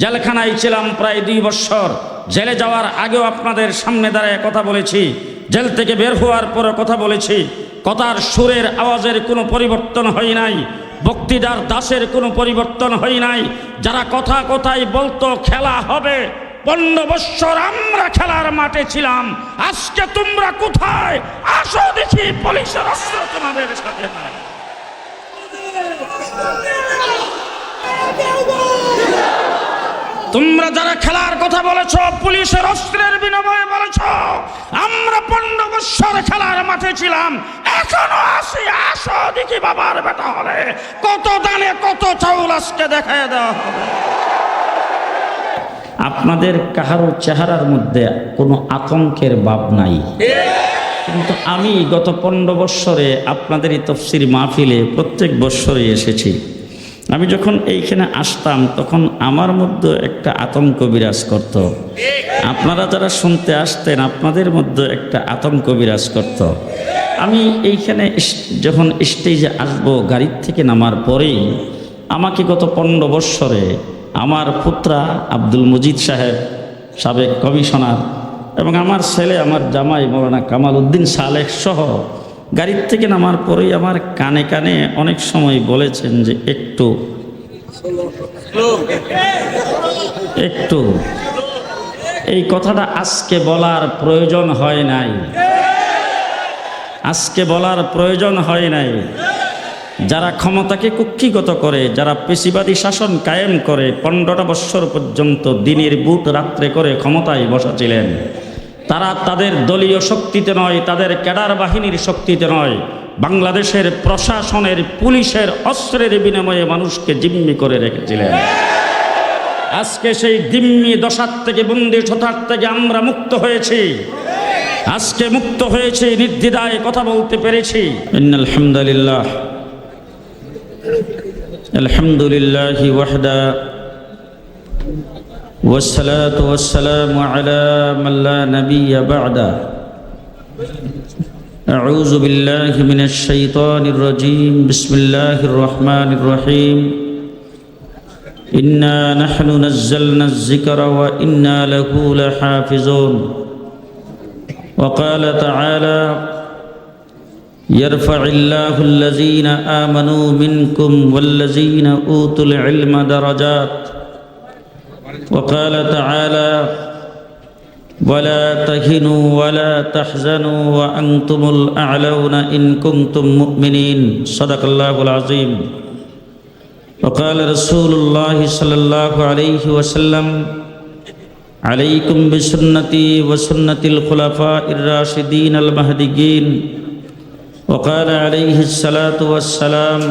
জেলখানায় ছিলাম প্রায় দুই বছর। জেলে যাওয়ার আগেও আপনাদের সামনে দাঁড়ায় কথা বলেছি। জেল থেকে বের হওয়ার পরে কথা বলেছি। কথার সুরের আওয়াজের কোনো পরিবর্তন হয় নাই। বক্তৃতার দাসের কোনো পরিবর্তন হয় নাই। যারা কথা কথাই বলতো, খেলা হবে। পনেরো বৎসর আমরা খেলার মাঠে ছিলাম। আজকে তোমরা কোথায়? আসো দেখি, পুলিশের অস্ত্র তোমাদের সাথে নাই। তোমরা যারা খেলার কথা বলেছ, পুলিশের অস্ত্রের বিনিময়ে বলেছ, আমরা পনেরো বৎসর খেলার মাঠে ছিলাম। এখনও আসি আসো দেখি বাবার বেটা হলে। কত দানে, কত চাউল আজকে দেখায় দেওয়া হবে। আপনাদের কাহারো চেহারার মধ্যে কোনো আতঙ্কের ভাব নাই। কিন্তু আমি গত পনেরো বৎসরে আপনাদের এই তফসির মাহফিলে প্রত্যেক বৎসরে এসেছি। আমি যখন এইখানে আসতাম, তখন আমার মধ্যে একটা আতঙ্ক বিরাজ করত। আপনারা যারা শুনতে আসতেন, আপনাদের মধ্যে একটা আতঙ্ক বিরাজ করত। আমি এইখানে যখন স্টেজে আসব, গাড়ির থেকে নামার পরেই আমাকে গত পনেরো বৎসরে আমার পুত্রা আব্দুল মজিদ সাহেব, সাবেক কমিশনার এবং আমার ছেলে, আমার জামাই মৌলানা কামাল উদ্দিন সালেহ সহ গাড়ির থেকে নামার পরেই আমার কানে কানে অনেক সময় বলেছেন যে একটু। একটু। এই কথাটা আজকে বলার প্রয়োজন হয় নাই। আজকে বলার প্রয়োজন হয় নাই। যারা ক্ষমতাকে কুক্ষিগত করে, যারা পেশিবাদী শাসন কায়েম করে, পনেরোটা বৎসর পর্যন্ত দিনের বুট রাত্রে করে ক্ষমতায় বসাছিলেন তারা তাদের দলীয় শক্তিতে নয়, তাদের ক্যাডার বাহিনীর শক্তিতে নয়। বাংলাদেশের প্রশাসনের পুলিশের অস্ত্রের বিনিময়ে মানুষকে জিম্মি করে রেখেছিলেন। আজকে সেই দিম্মি দশার থেকে, বন্দি সথার থেকে আমরা মুক্ত হয়েছি। আজকে মুক্ত হয়েছি, নির্দ্বিধায় কথা বলতে পেরেছি। আলহামদুলিল্লাহ আলহামদুলিল্লাহ والصلاة والسلام على من لا نبي بعده. أعوذ بالله من الشيطان الرجيم. بسم الله الرحمن الرحيم. إنا نحن نزلنا الذكر وإنا له لحافظون. وقال تعالى يرفع الله الذين آمنوا منكم والذين أوتوا العلم درجات. وقال تعالى ولا تهنوا ولا تحزنوا وأنتم الأعلون إن كنتم مؤمنين صدق الله العظيم وقال رسول الله صلى الله عليه وسلم عليكم بسنتي وسنة الخلفاء الراشدين المهديين وقال عليه الصلاة والسلام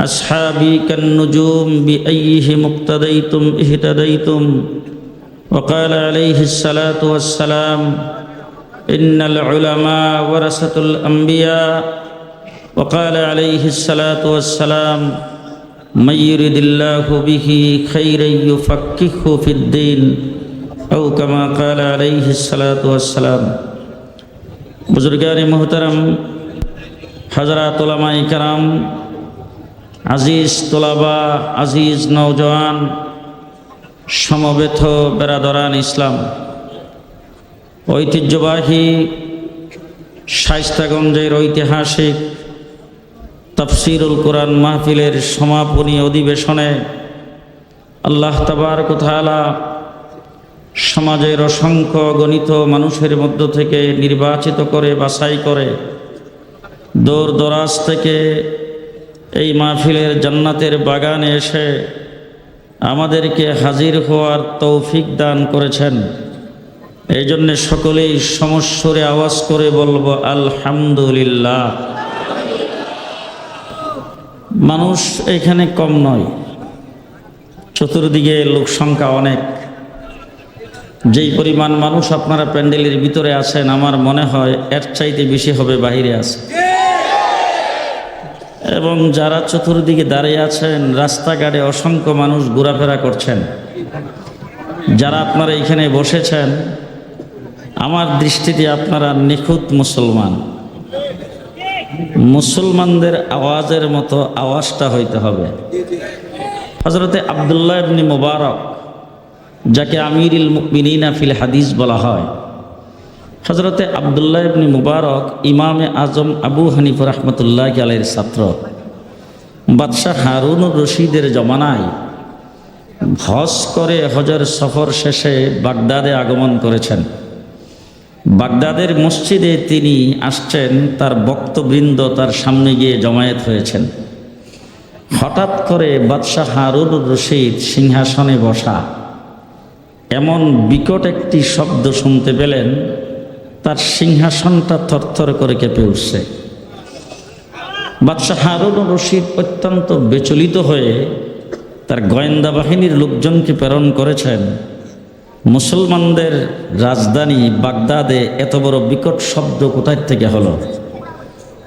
أصحابي كالنجوم بأيه مقتديتم اهتديتم. وقال عليه الصلاة والسلام إن العلماء ورثة الأنبياء. وقال عليه الصلاة والسلام من يرد الله به خيرا يفقهه في الدين أو كما قال عليه الصلاة والسلام. بزرگان محترم حضرات علماء کرام আজিজ তোলাবা, আজিজ নৌজওয়ান সমবেত বেরাদরান ইসলাম। ঐতিহ্যবাহী শাইস্তাগঞ্জের ঐতিহাসিক তফসিরুল কোরআন মাহফিলের সমাপনী অধিবেশনে আল্লাহ তাবার কোথালা সমাজের অসংখ্য গণিত মানুষের মধ্য থেকে নির্বাচিত করে, বাছাই করে দূর দরাজ থেকে এই মাহফিলের জান্নাতের বাগানে এসে আমাদেরকে হাজির হওয়ার তৌফিক দান করেছেন। এই জন্যে সকলেই সমস্বরে আওয়াজ করে বলব, আলহামদুলিল্লাহ। মানুষ এখানে কম নয়, চতুর্দিকে লোক সংখ্যা অনেক। যেই পরিমাণ মানুষ আপনারা প্যান্ডেলের ভিতরে আছেন, আমার মনে হয় এর চাইতে বেশি হবে বাহিরে আছে। এবং যারা চতুর্দিকে দাঁড়িয়ে আছেন, রাস্তাঘাটে অসংখ্য মানুষ ঘোরাফেরা করছেন। যারা আপনারা এখানে বসেছেন, আমার দৃষ্টিতে আপনারা নিখুঁত মুসলমান। মুসলমানদের আওয়াজের মতো আওয়াজটা হইতে হবে। হজরতে আবদুল্লাহ মুবারক, যাকে আমিরুল মুকমিনা ফিল হাদিস বলা হয় হজরতে আবদুল্লাহ ইবনি মুবারক ইমামে আজম আবু হানিফ রহমতুল্লাহ আলের ছাত্র। বাদশাহ হারুন রশিদের জমানায় হজ করে হজর সফর শেষে বাগদাদে আগমন করেছেন। বাগদাদের মসজিদে তিনি আসছেন, তার বক্তবৃন্দ তার সামনে গিয়ে জমায়েত হয়েছেন। হঠাৎ করে বাদশাহ হারুন রশিদ সিংহাসনে বসা। এমন বিকট একটি শব্দ শুনতে পেলেন তার সিংহাসনটা থরথর করে কেঁপে উঠছে। বাদশাহ হারুন রশিদ অত্যন্ত বিচলিত হয়ে তার গোয়েন্দা বাহিনীর লোকজনকে প্রেরণ করেছেন। মুসলমানদের রাজধানী বাগদাদে এত বড় বিকট শব্দ কোথায় থেকে হলো?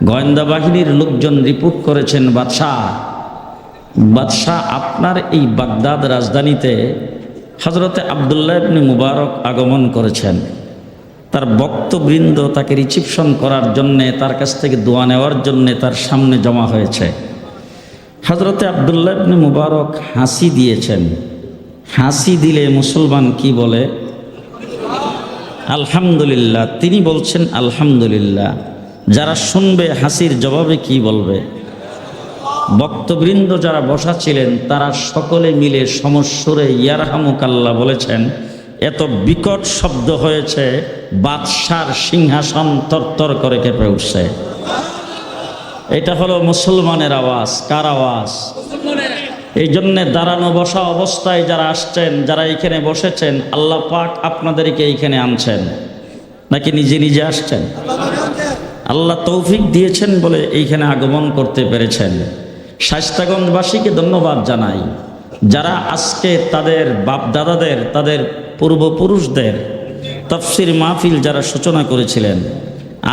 গোয়েন্দা বাহিনীর লোকজন রিপোর্ট করেছেন, বাদশাহ বাদশাহ আপনার এই বাগদাদ রাজধানীতে হজরতে আবদুল্লাহ ইবনে মুবারক আগমন করেছেন। তার বক্তবৃন্দ তাকে রিসিপশন করার জন্যে, তার কাছ থেকে দোয়া নেওয়ার জন্যে তার সামনে জমা হয়েছে। হজরতে আবদুল্লাহ ইবনে মুবারক হাসি দিয়েছেন। হাসি দিলে মুসলমান কি বলে? আলহামদুলিল্লাহ। তিনি বলছেন, আলহামদুলিল্লাহ। যারা শুনবে হাসির জবাবে কি বলবে? বক্তবৃন্দ যারা বসা ছিলেন, তারা সকলে মিলে সমস্বরে ইয়ারহামুকাল্লা বলেছেন এত বিকট শব্দ হয়েছে, বাদশার সিংহাসন তরতর করে কেঁপে উঠছে। এটা হলো মুসলমানের আওয়াজ, কার আওয়াজ? এই জন্যে দাঁড়ানো বসা অবস্থায় যারা আসছেন, যারা এখানে বসেছেন, আল্লাহ পাক আপনাদেরকে এইখানে আনছেন। নাকি নিজে নিজে আসছেন? আল্লাহ তৌফিক দিয়েছেন বলে এইখানে আগমন করতে পেরেছেন। শাস্তাগঞ্জবাসীকে ধন্যবাদ জানাই। যারা আজকে তাদের বাপ দাদাদের তাদের পূর্বপুরুষদের তফসির মাহফিল যারা সূচনা করেছিলেন,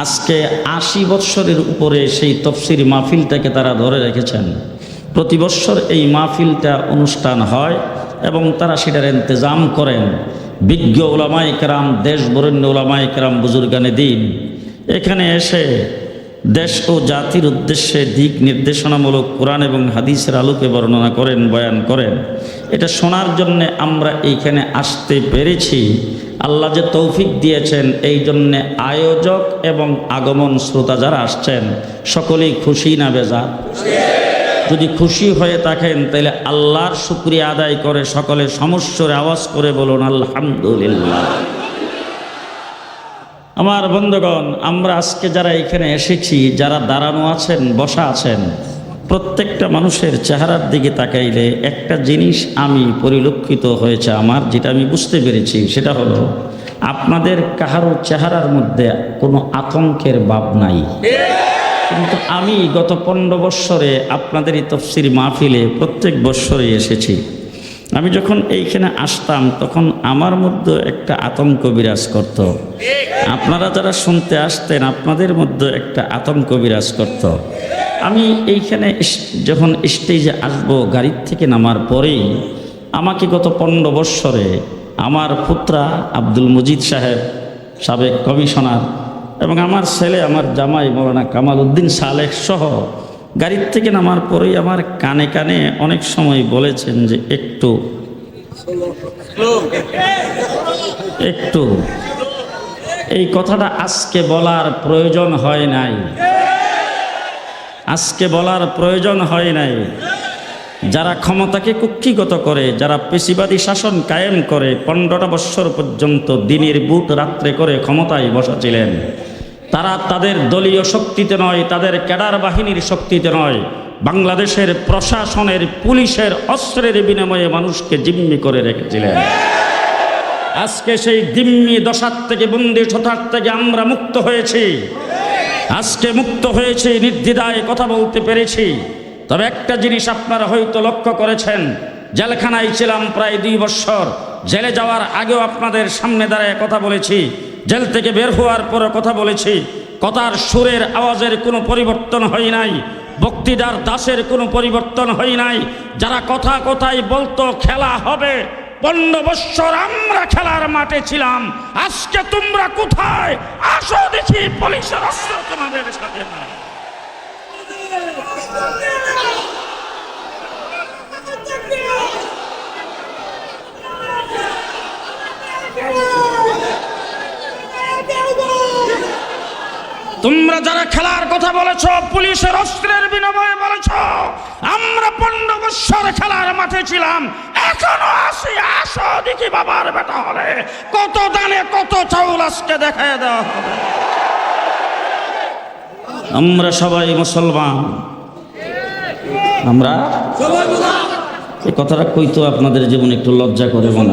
আজকে আশি বৎসরের উপরে সেই তফসির মাহফিলটাকে তারা ধরে রেখেছেন। প্রতি বৎসর এই মাহফিলটা অনুষ্ঠান হয় এবং তারা সেটার ইন্তজাম করেন। বিজ্ঞ ওলামাই কেরাম দেশ বরেণ্য ওলামাই কেরাম, বুজুর্গানে দিন। এখানে এসে দেশ ও জাতির উদ্দেশ্যে দিক নির্দেশনামূলক কোরআন এবং হাদিসের আলোকে বর্ণনা করেন, বয়ান করেন। এটা শোনার জন্যে আমরা এইখানে আসতে পেরেছি। আল্লাহ যে তৌফিক দিয়েছেন, এই জন্যে আয়োজক এবং আগমন শ্রোতা যারা আসছেন, সকলেই খুশি না বেজা? যদি খুশি হয়ে থাকেন, তাহলে আল্লাহর শুক্রিয়া আদায় করে সকলে সমস্যরে আওয়াজ করে বলুন, আলহামদুলিল্লাহ। আমার বন্ধুগণ, আমরা আজকে যারা এখানে এসেছি, যারা দাঁড়ানো আছেন, বসা আছেন, প্রত্যেকটা মানুষের চেহারার দিকে তাকাইলে একটা জিনিস আমি পরিলক্ষিত হয়েছে আমার, যেটা আমি বুঝতে পেরেছি, সেটা হলো আপনাদের কাহারও চেহারার মধ্যে কোনো আতঙ্কের ভাব নাই। কিন্তু আমি গত পনেরো বৎসরে আপনাদের এই তফসির মাহফিলে প্রত্যেক বৎসরে এসেছি। আমি যখন এইখানে আসতাম, তখন আমার মধ্যে একটা আতঙ্ক বিরাজ করত। আপনারা যারা শুনতে আসতেন, আপনাদের মধ্যে একটা আতঙ্ক বিরাজ করত। আমি এইখানে যখন স্টেজে আসব, গাড়ির থেকে নামার পরেই আমাকে গত পনেরো বৎসরে আমার পুত্রা আব্দুল মজিদ সাহেব, সাবেক কমিশনার এবং আমার ছেলে, আমার জামাই মৌলানা কামাল উদ্দিন সালেহ সহ গাড়ির থেকে নামার পরেই আমার কানে কানে অনেক সময় বলেছেন যে একটু। একটু। এই কথাটা আজকে বলার প্রয়োজন হয় নাই। আজকে বলার প্রয়োজন হয় নাই। যারা ক্ষমতাকে কুক্ষিগত করে, যারা পেশিবাদী শাসন কায়েম করে, পনেরোটা বৎসর পর্যন্ত দিনের বুট রাত্রে করে ক্ষমতায় বসাছিলেন তারা তাদের দলীয় শক্তিতে নয়, তাদের ক্যাডার বাহিনীর শক্তিতে নয়। বাংলাদেশের প্রশাসনের পুলিশের অস্ত্রের বিনিময়ে মানুষকে জিম্মি করে রেখেছিলেন। আজকে সেই দিম্মি দশার থেকে, বন্দি সতার থেকে আমরা মুক্ত হয়েছি। আজকে মুক্ত হয়েছি, নির্দ্বিধায় কথা বলতে পেরেছি। তবে একটা জিনিস আপনারা হয়তো লক্ষ্য করেছেন, জেলখানায় ছিলাম প্রায় দুই বছর। জেলে যাওয়ার আগেও আপনাদের সামনে দাঁড়ায় কথা বলেছি। জেল থেকে বের হওয়ার পরে কথা বলেছি। কথার সুরের আওয়াজের কোনো পরিবর্তন হয় নাই। বক্তৃতার দাসের কোনো পরিবর্তন হয় নাই। যারা কথা কথাই বলতো, খেলা হবে। পনেরো বৎসর আমরা খেলার মাঠে ছিলাম। আজকে তোমরা কোথায়? আসো দেখি, পুলিশের অস্ত্র তোমাদের সাথে। নাই। তোমরা যারা খেলার কথা বলেছ, পুলিশের অস্ত্রের বিনিময়ে বলেছ, আমরা পনেরো বৎসর খেলার মাঠে ছিলাম। এখনও আসি আসো দেখি বাবার বেটা হলে। কত দানে, কত চাউল আজকে দেখায় দেওয়া হবে। আমরা সবাই মুসলমান। আমরা? এই কথাটা কইতো আপনাদের জীবনে একটু লজ্জা করে মনে।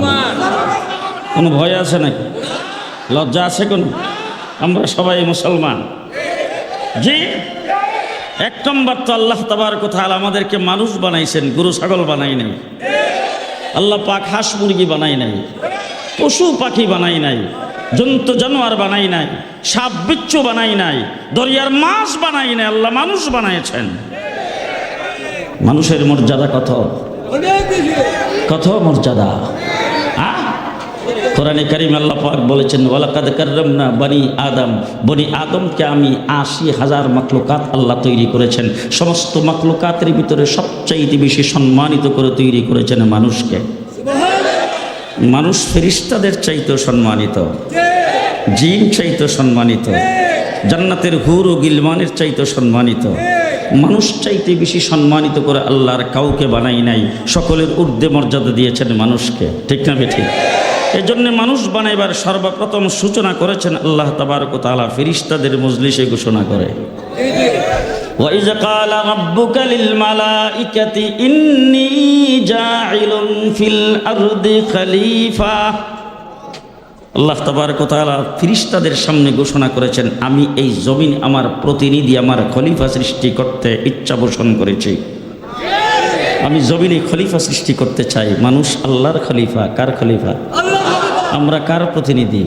কোনো ভয় আছে নাকি? লজ্জা আছে কোন? আমরা সবাই মুসলমান। জি? এক নম্বর তো আল্লাহ তাবার কোথায় আমাদেরকে মানুষ বানাইছেন, গরু, ছাগল বানাই নাই। আল্লাহ পাক হাঁস মুরগি বানাই নাই, পশু পাখি বানাই নাই, জন্তু, জানোয়ার বানাই নাই, সাপ, বিচ্ছু বানাই নাই, দরিয়ার মাছ বানাই নাই, আল্লাহ মানুষ বানাইছেন। মানুষের মর্যাদা কত? কত মর্যাদা? কোরআনে কারিম আল্লাহ পাক বলেছেন, ওয়ালাকাদ কাররামনা বনি আদম। বনি আদমকে আমি আশি হাজার মাকলুকাত আল্লাহ তৈরি করেছেন। সমস্ত মাকলুকাতের ভিতরে সবচাইতে বেশি সম্মানিত করে তৈরি করেছেন মানুষকে। মানুষ ফেরিস্তাদের চাইতেও সম্মানিত। জিন চাইতে সম্মানিত। জান্নাতের হুর ও গিলমানের চাইতে সম্মানিত। মানুষ চাইতে বেশি সম্মানিত করে আল্লাহর কাউকে বানাই নাই সকলের ঊর্ধ্বে মর্যাদা দিয়েছেন মানুষকে ঠিক না বেঠিক এজন্য মানুষ বানাইবার সর্বপ্রথম সূচনা করেছেন আল্লাহ তাবারক তাআলা ফেরিস্তাদের মজলিসে ঘোষণা করে وإذ قال ربك للملائكة إني جاعل في الأرض خليفة আল্লাহ তাবারক তাআলা ফিরিস্তাদের সামনে ঘোষণা করেছেন, আমি এই জমিন আমার প্রতিনিধি, আমার খলিফা সৃষ্টি করতে ইচ্ছা পোষণ করেছি। আমি জমিনে খলিফা সৃষ্টি করতে চাই। মানুষ আল্লাহর খলিফা, কার খলিফা? আমরা কার প্রতিনিধি?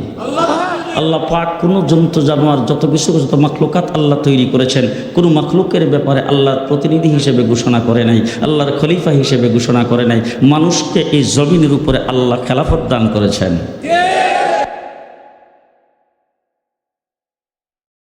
আল্লাহ পাক কোনো জন্তু, জানোয়ার, যত কিছু, যত মাখলুকাত আল্লাহ তৈরি করেছেন, কোনো মাখলুকের ব্যাপারে আল্লাহর প্রতিনিধি হিসেবে ঘোষণা করে নাই, আল্লাহর খলিফা হিসেবে ঘোষণা করে নাই। মানুষকে এই জমিনের উপরে আল্লাহ খেলাফত দান করেছেন।